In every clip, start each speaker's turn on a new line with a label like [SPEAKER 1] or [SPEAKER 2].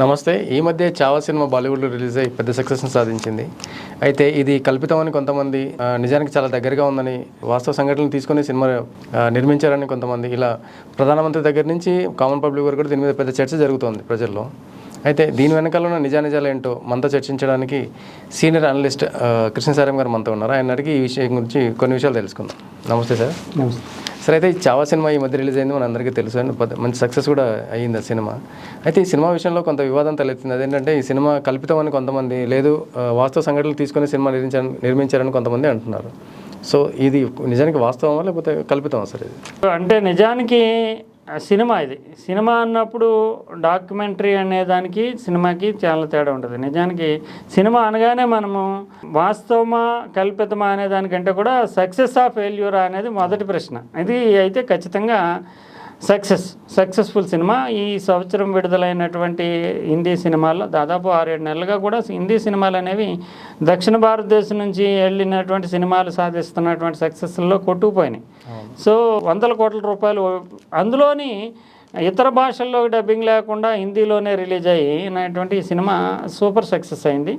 [SPEAKER 1] నమస్తే. ఈ మధ్య చావా సినిమా బాలీవుడ్లో రిలీజ్ అయ్యి పెద్ద సక్సెస్ని సాధించింది. అయితే ఇది కల్పితమని కొంతమంది నిజానికి చాలా దగ్గరగా ఉందని వాస్తవ సంఘటనలు తీసుకొని సినిమా నిర్మించారని కొంతమంది ఇలా ప్రధానమంత్రి దగ్గర నుంచి కామన్ పబ్లిక్ వరకు కూడా దీని మీద పెద్ద చర్చ జరుగుతోంది ప్రజల్లో. అయితే దీని వెనకాల ఉన్న నిజానిజాలు ఏంటో మనతో చర్చించడానికి సీనియర్ అనలిస్ట్ కృష్ణసారం గారు మనతో ఉన్నారు. ఆయన అడిగి ఈ విషయం గురించి కొన్ని విషయాలు తెలుసుకుందాం. నమస్తే సార్. సరే అయితే చావా సినిమా ఈ మధ్య రిలీజ్ అయింది మన అందరికీ తెలుసు అండ్ మంచి సక్సెస్ కూడా అయ్యింది ఆ సినిమా. అయితే ఈ సినిమా విషయంలో కొంత వివాదం తలెత్తింది. అదేంటంటే ఈ సినిమా కల్పితమని కొంతమంది లేదు వాస్తవ సంఘటనలు తీసుకొని సినిమా నిర్మించారని నిర్మించారని కొంతమంది అంటున్నారు. సో ఇది నిజానికి వాస్తవమా లేకపోతే కల్పితమా సార్ ఇది?
[SPEAKER 2] అంటే నిజానికి సినిమా ఇది. సినిమా అన్నప్పుడు డాక్యుమెంటరీ అనే దానికి సినిమాకి చాలా తేడా ఉంటుంది. నిజానికి సినిమా అనగానే మనము వాస్తవమా కల్పితమా అనే దానికంటే కూడా సక్సెస్ ఆఫ్ ఫెయిల్యూరా అనేది మొదటి ప్రశ్న. ఇది అయితే ఖచ్చితంగా సక్సెస్ సక్సెస్ఫుల్ సినిమా. ఈ సంవత్సరం విడుదలైనటువంటి హిందీ సినిమాల్లో దాదాపు ఆరేడు నెలలుగా కూడా హిందీ సినిమాలు అనేవి దక్షిణ భారతదేశం నుంచి వెళ్ళినటువంటి సినిమాలు సాధిస్తున్నటువంటి సక్సెస్లో కొట్టుకుపోయినాయి. సో వందల కోట్ల రూపాయలు అందులోని ఇతర భాషల్లో డబ్బింగ్ లేకుండా హిందీలోనే రిలీజ్ అయినటువంటి సినిమా సూపర్ సక్సెస్ అయింది.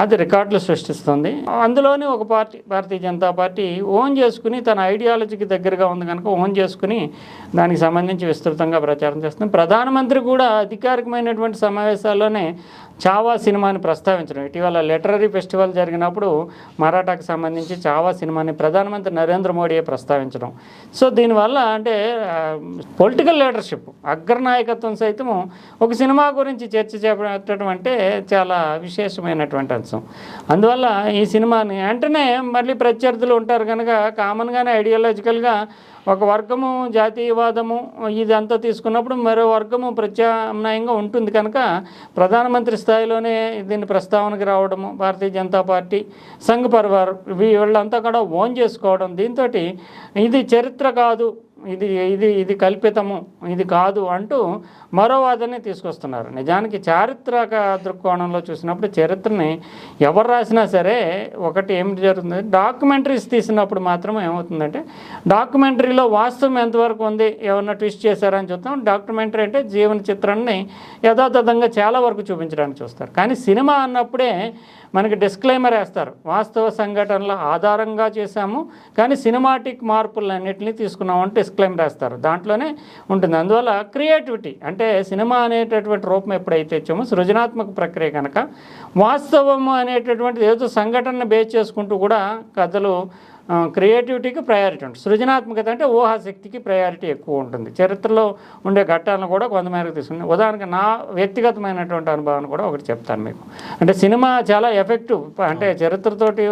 [SPEAKER 2] అది రికార్డులు సృష్టిస్తుంది. అందులోనే ఒక party Bharatiya Janata party own చేసుకుని తన ఐడియాలజీకి దగ్గరగా ఉంది కనుక ఓన్ చేసుకుని దానికి సంబంధించి విస్తృతంగా ప్రచారం చేస్తుంది. ప్రధానమంత్రి కూడా అధికారికమైనటువంటి సమావేశాల్లోనే చావా సినిమాని ప్రస్తావించడం. ఇటీవల లిటరరీ ఫెస్టివల్ జరిగినప్పుడు మరాఠాకి సంబంధించి చావా సినిమాని ప్రధానమంత్రి నరేంద్ర మోడీయే ప్రస్తావించడం. సో దీనివల్ల అంటే పొలిటికల్ లీడర్షిప్ అగ్రనాయకత్వం సైతము ఒక సినిమా గురించి చర్చ చేపట్టడం అంటే చాలా విశేషమైనటువంటి అంశం అందువల్ల ఈ సినిమాని వెంటనే మళ్ళీ ప్రత్యర్థులు ఉంటారు కనుక కామన్గానే ఐడియాలజికల్గా ఒక వర్గము జాతీయవాదము ఇదంతా తీసుకున్నప్పుడు మరో వర్గము ప్రత్యామ్నాయంగా ఉంటుంది కనుక ప్రధానమంత్రి స్థాయిలోనే దీన్ని ప్రస్తావనకి రావడము భారతీయ జనతా పార్టీ సంఘ్ పరివార్ వీళ్ళంతా కూడా ఓన్ చేసుకోవడం దీంతో ఇది చరిత్ర కాదు ఇది ఇది ఇది కల్పితము ఇది కాదు అంటూ మరో వాదనని తీసుకొస్తున్నారు. నిజానికి చారిత్రక దృక్కోణంలో చూసినప్పుడు చరిత్రని ఎవరు రాసినా సరే ఒకటి ఏమిటి జరుగుతుంది? డాక్యుమెంటరీస్ తీసినప్పుడు మాత్రం ఏమవుతుందంటే డాక్యుమెంటరీలో వాస్తవం ఎంతవరకు ఉంది? ఏమన్నా ట్విస్ట్ చేశారని చూస్తాం డాక్యుమెంటరీ అంటే జీవన చిత్రాన్ని యథాతథంగా చాలా వరకు చూపించడానికి చూస్తారు. కానీ సినిమా అన్నప్పుడే మనకి డిస్క్లైమర్ వేస్తారు. వాస్తవ సంఘటనల ఆధారంగా చేశాము కానీ సినిమాటిక్ మార్పులన్నింటినీ తీసుకున్నాం అంటే డిస్క్లైమర్ దాంట్లోనే ఉంటుంది. అందువల్ల క్రియేటివిటీ అంటే సినిమా అనేటటువంటి రూపం ఎప్పుడైతే ఇచ్చామో సృజనాత్మక ప్రక్రియ కనుక వాస్తవము అనేటటువంటిది ఏదో సంఘటనను బేస్ చేసుకుంటూ కూడా కథలు క్రియేటివిటీకి ప్రయారిటీ ఉంటుంది. సృజనాత్మకత అంటే ఊహాశక్తికి ప్రయారిటీ ఎక్కువ ఉంటుంది. చరిత్రలో ఉండే ఘట్టాలను కూడా కొంతమేరకు తీసుకుని ఉదాహరణకి నా వ్యక్తిగతమైనటువంటి అనుభవాన్ని కూడా ఒకటి చెప్తాను మీకు. అంటే సినిమా చాలా ఎఫెక్టివ్ అంటే చరిత్రతోటి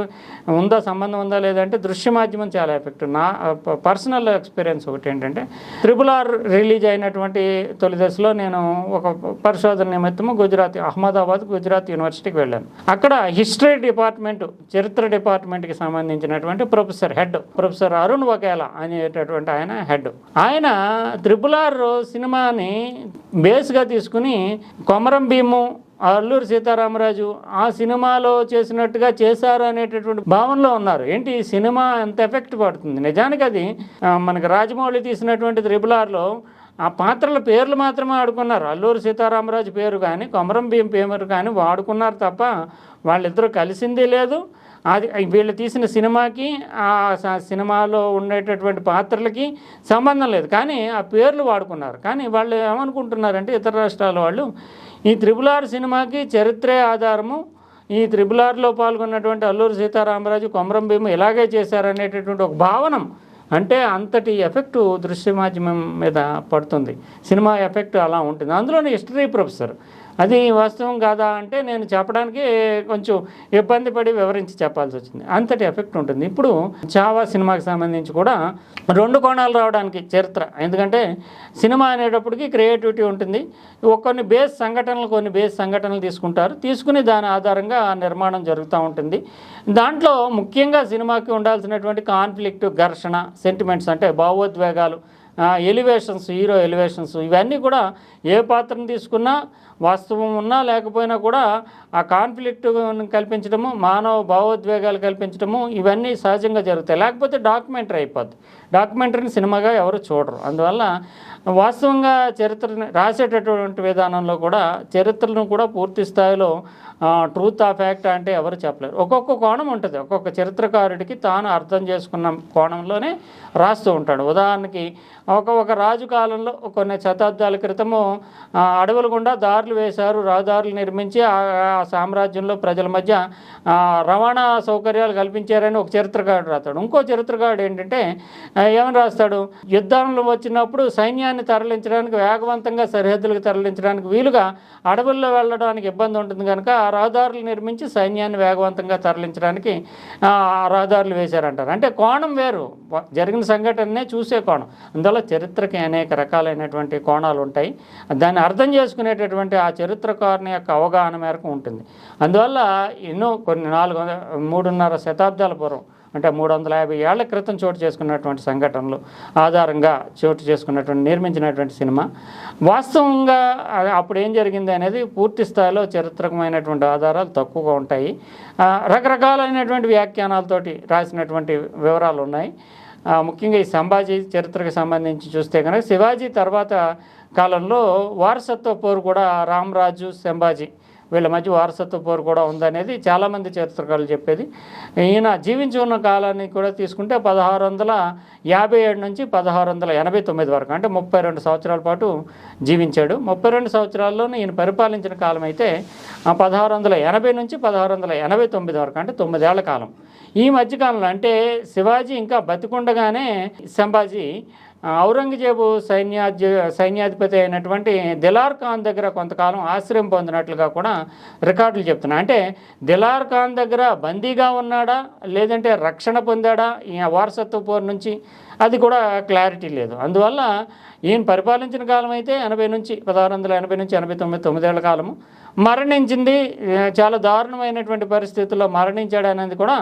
[SPEAKER 2] ఉందా సంబంధం ఉందా లేదంటే దృశ్య మాధ్యమం చాలా ఎఫెక్టివ్ నా పర్సనల్ ఎక్స్పీరియన్స్ ఒకటి ఏంటంటే త్రిబుల్ ఆర్ రిలీజ్ అయినటువంటి తొలి దశలో నేను ఒక పరిశోధన నిమిత్తము గుజరాత్ అహ్మదాబాద్ గుజరాత్ యూనివర్సిటీకి వెళ్ళాను. అక్కడ హిస్టరీ డిపార్ట్మెంట్ చరిత్ర డిపార్ట్మెంట్కి సంబంధించినటువంటి professor head professor Arun Vakela అనేటటువంటి ఆయన హెడ్. ఆయన త్రిపుల్ ఆర్ సినిమాని బేస్గా తీసుకుని కొమరం భీము అల్లూరి సీతారామరాజు ఆ సినిమాలో చేసినట్టుగా చేశారు అనేటటువంటి భావనలో ఉన్నారు. ఏంటి ఈ సినిమా ఎంత ఎఫెక్ట్ పడుతుంది? నిజానికి అది మనకి రాజమౌళి తీసినటువంటి త్రిపుల్ ఆర్లో ఆ పాత్రల పేర్లు మాత్రమే ఆడుకున్నారు. అల్లూరి సీతారామరాజు పేరు కానీ కొమరం భీం పేరు కానీ వాడుకున్నారు తప్ప వాళ్ళిద్దరూ కలిసిందే లేదు. అది వీళ్ళు తీసిన సినిమాకి ఆ సినిమాలో ఉండేటటువంటి పాత్రలకి సంబంధం లేదు. కానీ ఆ పేర్లు వాడుకున్నారు. కానీ వాళ్ళు ఏమనుకుంటున్నారంటే ఇతర రాష్ట్రాల వాళ్ళు ఈ త్రిబుల్ ఆర్ సినిమాకి చరిత్రే ఆధారము ఈ త్రిబుల్ ఆర్లో పాల్గొన్నటువంటి అల్లూరు సీతారామరాజు కొమరం భీమ ఇలాగే చేశారనేటటువంటి ఒక భావనం అంటే అంతటి ఎఫెక్ట్ దృశ్య మాధ్యమం మీద పడుతుంది. సినిమా ఎఫెక్ట్ అలా ఉంటుంది. అందులోనే హిస్టరీ ప్రొఫెసర్ అది వాస్తవం కాదా అంటే నేను చెప్పడానికి కొంచెం ఇబ్బంది పడి వివరించి చెప్పాల్సి వచ్చింది. అంతటి ఎఫెక్ట్ ఉంటుంది. ఇప్పుడు చావా సినిమాకి సంబంధించి కూడా రెండు కోణాలు రావడానికి చరిత్ర. ఎందుకంటే సినిమా అనేటప్పటికి క్రియేటివిటీ ఉంటుంది. కొన్ని బేస్ సంఘటనలు కొన్ని బేస్ సంఘటనలు తీసుకుంటారు. తీసుకుని దాని ఆధారంగా నిర్మాణం జరుగుతూ ఉంటుంది. దాంట్లో ముఖ్యంగా సినిమాకి ఉండాల్సినటువంటి కాన్ఫ్లిక్ట్ ఘర్షణ సెంటిమెంట్స్ అంటే భావోద్వేగాలు ఎలివేషన్స్ హీరో ఎలివేషన్స్ ఇవన్నీ కూడా ఏ పాత్రను తీసుకున్నా వాస్తవం ఉన్నా లేకపోయినా కూడా ఆ కాన్ఫ్లిక్ట్ కల్పించడము మానవ భావోద్వేగాలు కల్పించడము ఇవన్నీ సహజంగా జరుగుతాయి. లేకపోతే డాక్యుమెంటరీ అయిపోద్ది. డాక్యుమెంటరీని సినిమాగా ఎవరు చూడరు. అందువల్ల వాస్తవంగా చరిత్రని రాసేటటువంటి విధానంలో కూడా చరిత్రను కూడా పూర్తి స్థాయిలో ట్రూత్ ఆ ఫ్యాక్ట్ అంటే ఎవరు చెప్పలేరు. ఒక్కొక్క కోణం ఉంటుంది. ఒక్కొక్క చరిత్రకారుడికి తాను అర్థం చేసుకున్న కోణంలోనే రాస్తూ ఉంటాడు. ఉదాహరణకి ఒక ఒక రాజు కాలంలో కొన్ని శతాబ్దాల క్రితము అడవులు అడవుల గుండా దారులు వేశారు రహదారులు నిర్మించి ఆ సామ్రాజ్యంలో ప్రజల మధ్య రవాణా సౌకర్యాలు కల్పించారని ఒక చరిత్రకారుడు రాస్తాడు. ఇంకో చరిత్రకారుడు ఏంటంటే ఏమని రాస్తాడు? యుద్ధంలో వచ్చినప్పుడు సైన్యాన్ని తరలించడానికి వేగవంతంగా సరిహద్దులకు తరలించడానికి వీలుగా అడవుల్లో వెళ్ళడానికి ఇబ్బంది ఉంటుంది కనుక ఆ రహదారులు నిర్మించి సైన్యాన్ని వేగవంతంగా తరలించడానికి ఆ రహదారులు వేశారంటారు. అంటే కోణం వేరు. జరిగిన సంఘటననే చూసే కోణం. అందువల్ల చరిత్రకి అనేక రకాలైనటువంటి కోణాలు ఉంటాయి. దాన్ని అర్థం చేసుకునేటటువంటి ఆ చరిత్రకారుని యొక్క అవగాహన మేరకు ఉంటుంది. అందువల్ల ఎన్నో కొన్ని నాలుగు మూడున్నర శతాబ్దాల పూర్వం అంటే మూడు వందల యాభై ఏళ్ళ క్రితం చోటు చేసుకున్నటువంటి సంఘటనలు ఆధారంగా చోటు చేసుకున్నటువంటి నిర్మించినటువంటి సినిమా. వాస్తవంగా అప్పుడు ఏం జరిగింది అనేది పూర్తి స్థాయిలో చరిత్రకమైనటువంటి ఆధారాలు తక్కువగా ఉంటాయి. రకరకాలైనటువంటి వ్యాఖ్యానాలతోటి రాసినటువంటి వివరాలు ఉన్నాయి. ముఖ్యంగా ఈ సంభాజీ చరిత్రకు సంబంధించి చూస్తే కనుక శివాజీ తర్వాత కాలంలో వారసత్వ పోరు కూడా రామరాజు సంభాజీ వీళ్ళ మధ్య వారసత్వ పోరు కూడా ఉందనేది చాలామంది చరిత్రకారులు చెప్పేది. ఈయన జీవించి ఉన్న కాలాన్ని కూడా తీసుకుంటే పదహారు వందల యాభై ఏడు నుంచి పదహారు వందల ఎనభై తొమ్మిది వరకు అంటే ముప్పై రెండు సంవత్సరాల పాటు జీవించాడు. ముప్పై రెండు సంవత్సరాల్లోనే ఈయన పరిపాలించిన కాలం అయితే ఆ పదహారు వందల ఎనభై నుంచి పదహారు వందల ఎనభై తొమ్మిది వరకు అంటే తొమ్మిదేళ్ళ కాలం. ఈ మధ్యకాలంలో అంటే శివాజీ ఇంకా బతికుండగానే సంభాజీ ఔరంగజేబు సైన్యాధ్య సైన్యాధిపతి అయినటువంటి దిలార్ ఖాన్ దగ్గర కొంతకాలం ఆశ్రయం పొందినట్లుగా కూడా రికార్డులు చెప్తున్నాయి. అంటే దిలార్ ఖాన్ దగ్గర బందీగా ఉన్నాడా? లేదంటే రక్షణ పొందాడా? ఈ వారసత్వ పోరు నుంచి అది కూడా క్లారిటీ లేదు. అందువల్ల ఈయన పరిపాలించిన కాలం అయితే ఎనభై నుంచి పదహారు వందల ఎనభై నుంచి ఎనభై తొమ్మిది తొమ్మిదేళ్ళ కాలము. మరణించింది చాలా దారుణమైనటువంటి పరిస్థితుల్లో మరణించాడు అనేది కూడా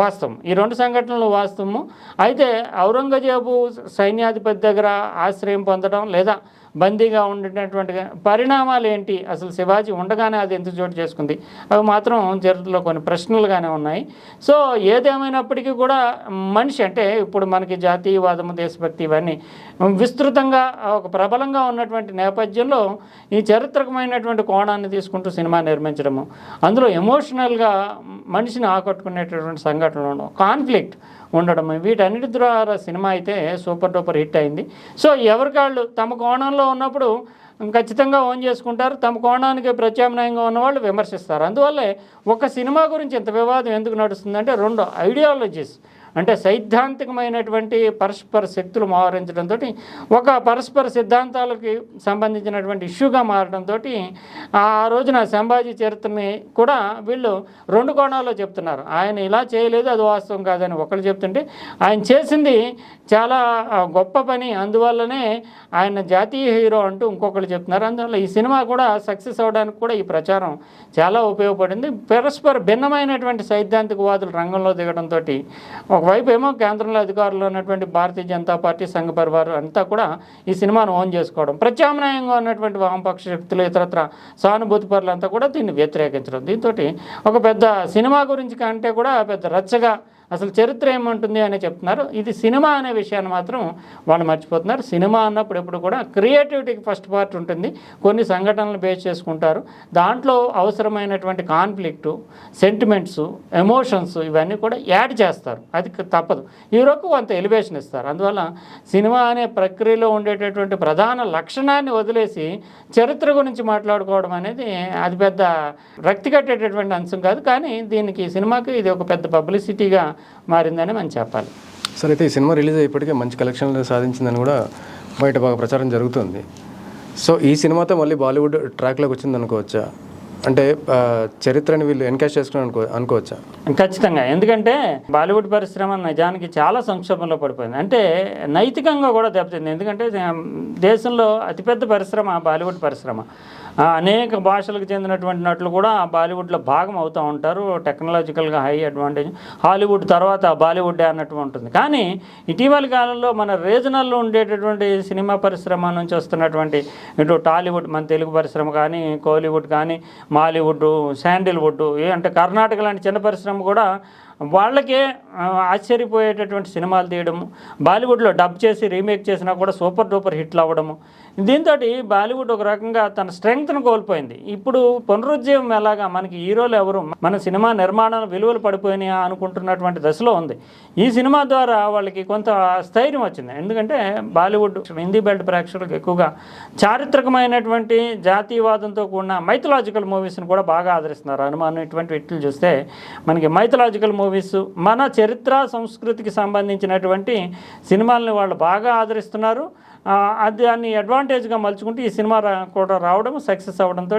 [SPEAKER 2] వాస్తవం. ఈ రెండు సంఘటనలు వాస్తవము. అయితే ఔరంగజేబు సైన్యాధిపతి దగ్గర ఆశ్రయం పొందడం లేదా బందీగా ఉండేటటువంటి పరిణామాలు ఏంటి? అసలు శివాజీ ఉండగానే అది ఎందుకు చోటు చేసుకుంది? అవి మాత్రం చరిత్రలో కొన్ని ప్రశ్నలుగానే ఉన్నాయి. సో ఏదేమైనప్పటికీ కూడా మనిషి అంటే ఇప్పుడు మనకి జాతీయవాదము దేశభక్తి ఇవన్నీ విస్తృతంగా ఒక ప్రబలంగా ఉన్నటువంటి నేపథ్యంలో ఈ చారిత్రకమైనటువంటి కోణాన్ని తీసుకుంటూ సినిమా నిర్మించడము. అందులో ఎమోషనల్గా మనిషిని ఆకట్టుకునేటటువంటి సంఘటనలు కాన్ఫ్లిక్ట్ ఉండడం వీటన్నిటి ద్వారా సినిమా అయితే సూపర్ డూపర్ హిట్ అయింది. సో ఎవరికాళ్ళు తమ కోణంలో ఉన్నప్పుడు ఖచ్చితంగా ఓన్ చేసుకుంటారు. తమ కోణానికి ప్రత్యామ్నాయంగా ఉన్నవాళ్ళు విమర్శిస్తారు. అందువల్లే ఒక సినిమా గురించి ఇంత వివాదం ఎందుకు నడుస్తుందంటే రెండు ఐడియాలజీస్. అంటే సైద్ధాంతికమైనటువంటి పరస్పర శక్తులు మోహరించడంతో ఒక పరస్పర సిద్ధాంతాలకి సంబంధించినటువంటి ఇష్యూగా మారడంతో ఆ రోజున సంభాజీ చరిత్రని కూడా వీళ్ళు రెండు కోణాల్లో చెప్తున్నారు. ఆయన ఇలా చేయలేదు అది వాస్తవం కాదని ఒకరు చెప్తుంటే ఆయన చేసింది చాలా గొప్ప పని. అందువల్లనే ఆయన జాతీయ హీరో అంటూ ఇంకొకరు చెప్తున్నారు. అందువల్ల ఈ సినిమా కూడా సక్సెస్ అవడానికి కూడా ఈ ప్రచారం చాలా ఉపయోగపడింది. పరస్పర భిన్నమైనటువంటి సైద్ధాంతికవాదులు రంగంలో దిగడంతో ఒకవైపు ఏమో కేంద్రంలో అధికారులు ఉన్నటువంటి భారతీయ జనతా పార్టీ సంఘ పరివారం అంతా కూడా ఈ సినిమాను ఓన్ చేసుకోవడం ప్రత్యామ్నాయంగా ఉన్నటువంటి వామపక్ష శక్తులు ఇతరత్ర సానుభూతి పరులంతా కూడా దీన్ని వ్యతిరేకించడం. దీంతో ఒక పెద్ద సినిమా గురించి కంటే కూడా పెద్ద రచ్చగా అసలు చరిత్ర ఏమంటుంది అని చెప్తున్నారు. ఇది సినిమా అనే విషయాన్ని మాత్రం వాళ్ళు మర్చిపోతున్నారు. సినిమా అన్నప్పుడు ఎప్పుడు కూడా క్రియేటివిటీకి ఫస్ట్ పార్ట్ ఉంటుంది. కొన్ని సంఘటనలు బేస్ చేసుకుంటారు. దాంట్లో అవసరమైనటువంటి కాన్ఫ్లిక్టు సెంటిమెంట్స్ ఎమోషన్స్ ఇవన్నీ కూడా యాడ్ చేస్తారు. అది తప్పదు. హీరోకు కొంత ఎలివేషన్ ఇస్తారు. అందువల్ల సినిమా అనే ప్రక్రియలో ఉండేటటువంటి ప్రధాన లక్షణాన్ని వదిలేసి చరిత్ర గురించి మాట్లాడుకోవడం అనేది అది పెద్ద రక్తి కట్టేటటువంటి అంశం కాదు. కానీ దీనికి సినిమాకి ఇది ఒక పెద్ద పబ్లిసిటీగా మారిందని మనం చెప్పాలి.
[SPEAKER 1] సరే అయితే ఈ సినిమా రిలీజ్ అయ్యేప్పటికే మంచి కలెక్షన్లు సాధించిందని కూడా బయట బాగా ప్రచారం జరుగుతుంది. సో ఈ సినిమాతో మళ్ళీ బాలీవుడ్ ట్రాక్లోకి వచ్చింది అనుకోవచ్చా అంటే చరిత్రని వీళ్ళు ఎన్కాష్ చేసుకుని అనుకో అనుకోవచ్చా?
[SPEAKER 2] ఖచ్చితంగా. ఎందుకంటే బాలీవుడ్ పరిశ్రమ నిజానికి చాలా సంక్షోభంలో పడిపోయింది. అంటే నైతికంగా కూడా దెబ్బతింది. ఎందుకంటే దేశంలో అతిపెద్ద పరిశ్రమ బాలీవుడ్ పరిశ్రమ. అనేక భాషలకు చెందినటువంటి నటులు కూడా బాలీవుడ్లో భాగం అవుతూ ఉంటారు. టెక్నాలజికల్గా హై అడ్వాంటేజ్. హాలీవుడ్ తర్వాత బాలీవుడ్ అన్నట్టు ఉంటుంది. కానీ ఇటీవలి కాలంలో మన రీజనల్లో ఉండేటటువంటి సినిమా పరిశ్రమ నుంచి వస్తున్నటువంటి ఇటు టాలీవుడ్ మన తెలుగు పరిశ్రమ కానీ కోలీవుడ్ కానీ మాలీవుడ్ శాండిల్వుడ్ ఏ అంటే కర్ణాటక లాంటి చిన్న పరిశ్రమ కూడా వాళ్ళకే ఆశ్చర్యపోయేటటువంటి సినిమాలు తీయడము బాలీవుడ్లో డబ్ చేసి రీమేక్ చేసినా కూడా సూపర్ డూపర్ హిట్లు అవ్వడము. దీంతో బాలీవుడ్ ఒక రకంగా తన స్ట్రెంగ్త్ను కోల్పోయింది. ఇప్పుడు పునరుజ్జీవం ఎలాగా మనకి హీరోలు ఎవరు మన సినిమా నిర్మాణ విలువలు పడిపోయినాయా అనుకుంటున్నటువంటి దశలో ఉంది. ఈ సినిమా ద్వారా వాళ్ళకి కొంత స్థైర్యం వచ్చింది. ఎందుకంటే బాలీవుడ్ హిందీ బెల్ట్ ప్రేక్షకులకు ఎక్కువగా చారిత్రకమైనటువంటి జాతీయవాదంతో కూడిన మైథలాజికల్ మూవీస్ని కూడా బాగా ఆదరిస్తున్నారు. అనుమానం ఇటువంటి వ్యక్తులు చూస్తే మనకి మైథలాజికల్ మూవీ మూవీస్ మన చరిత్ర సంస్కృతికి సంబంధించినటువంటి సినిమాలను వాళ్ళు బాగా ఆదరిస్తున్నారు. దాన్ని అడ్వాంటేజ్గా మలుచుకుంటూ ఈ సినిమా రా- కూడా రావడం సక్సెస్ అవ్వడంతో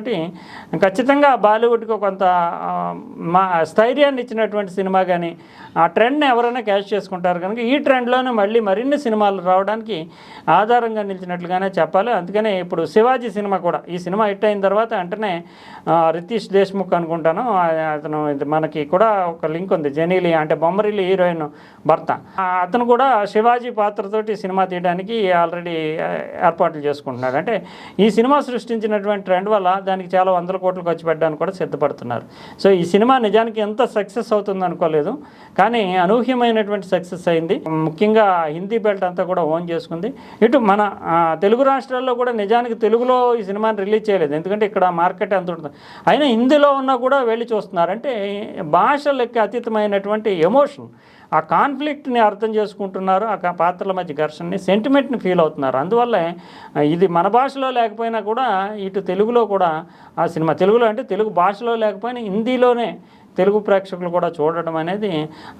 [SPEAKER 2] ఖచ్చితంగా బాలీవుడ్కి కొంత మా స్థైర్యాన్ని ఇచ్చినటువంటి సినిమా కానీ ఆ ట్రెండ్ని ఎవరైనా క్యాష్ చేసుకుంటారు కనుక ఈ ట్రెండ్లోనే మళ్ళీ మరిన్ని సినిమాలు రావడానికి ఆధారంగా నిలిచినట్లుగానే చెప్పాలి. అందుకనే ఇప్పుడు శివాజీ సినిమా కూడా ఈ సినిమా హిట్ అయిన తర్వాత వెంటనే రితీష్ దేశ్ముఖ్ అనుకుంటాను. అతను ఇది మనకి కూడా ఒక లింక్ ఉంది జెనీలి అంటే బొమ్మరిలి హీరోయిన్ భర్త. అతను కూడా శివాజీ పాత్రతోటి సినిమా తీయడానికి ఆల్రెడీ ఏర్పాట్లు చేసుకుంటున్నాడు అంటే ఈ సినిమా సృష్టించినటువంటి ట్రెండ్ వల్ల దానికి చాలా వందల కోట్లు ఖర్చు పెట్టడానికి కూడా సిద్ధపడుతున్నారు. సో ఈ సినిమా నిజానికి ఎంత సక్సెస్ అవుతుంది అనుకోలేదు. కానీ అనూహ్యమైనటువంటి సక్సెస్ అయింది. ముఖ్యంగా హిందీ బెల్ట్ అంతా కూడా ఓన్ చేసుకుంది. ఇటు మన తెలుగు రాష్ట్రాల్లో కూడా నిజానికి తెలుగులో ఈ సినిమాని రిలీజ్ చేయలేదు. ఎందుకంటే ఇక్కడ మార్కెట్ ఎంత ఉంటుంది. అయినా హిందీలో ఉన్నా కూడా వెళ్ళి చూస్తున్నారు. అంటే భాషలకి అతీతమైనటువంటి ఎమోషన్. ఆ కాన్ఫ్లిక్ట్ని అర్థం చేసుకుంటున్నారు ఆ పాత్రల మధ్య ఘర్షణని సెంటిమెంట్ని ఫీల్ అవుతున్నారు. అందువల్లే ఇది మన భాషలో లేకపోయినా కూడా ఇటు తెలుగులో కూడా ఆ సినిమా తెలుగులో అంటే తెలుగు భాషలో లేకపోయినా హిందీలోనే తెలుగు ప్రేక్షకులు కూడా చూడటం అనేది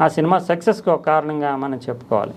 [SPEAKER 2] ఆ సినిమా సక్సెస్కి ఒక కారణంగా మనం చెప్పుకోవాలి.